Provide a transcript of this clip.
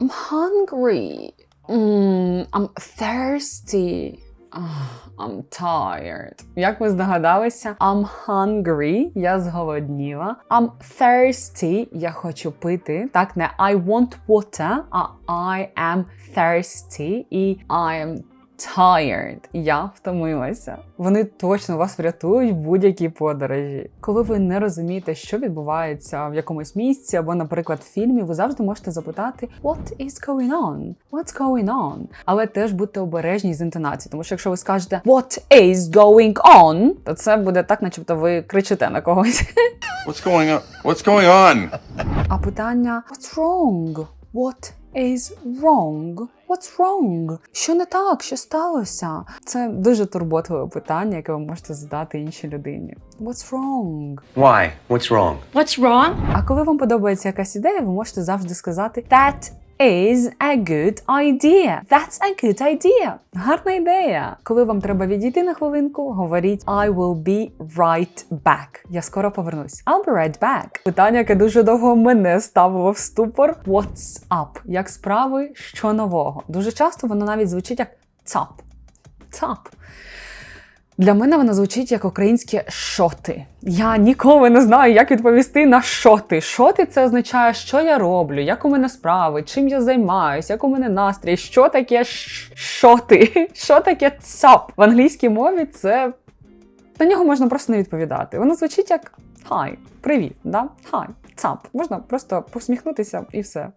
I'm hungry. Mm, I'm thirsty. Ah, I'm tired. Як ви здогадалися, I'm hungry, я зголодніла. I'm thirsty, я хочу пити. Так, не I want water, а I am thirsty і I am tired. Я втомилася. Вони точно вас врятують в будь-якій подорожі. Коли ви не розумієте, що відбувається в якомусь місці, або, наприклад, в фільмі, ви завжди можете запитати What is going on? What's going on? Але теж будьте обережні з інтонацією, тому що якщо ви скажете What is going on, то це буде так, начебто ви кричите на когось. What's going on? What's going on? А питання What's wrong? What is wrong? What's wrong? Що не так? Що сталося? Це дуже турботливе питання, яке ви можете задати іншій людині. What's wrong? Why? What's wrong? What's wrong? А коли вам подобається якась ідея, ви можете завжди сказати That is a good idea. That's a good idea. Гарна ідея. Коли вам треба відійти на хвилинку, говоріть I will be right back. Я скоро повернусь. I'll be right back. Питання, яке дуже довго мене ставило в ступор. What's up? Як справи? Що нового? Дуже часто воно навіть звучить як цап. Цап. Для мене вона звучить як українське шоти. Я ніколи не знаю, як відповісти на шоти. Шоти це означає, що я роблю, як у мене справи, чим я займаюся, як у мене настрій, що таке шоти, що таке цап. В англійській мові це на нього можна просто не відповідати. Воно звучить як хай, привіт, да? Хай, цап. Можна просто посміхнутися і все.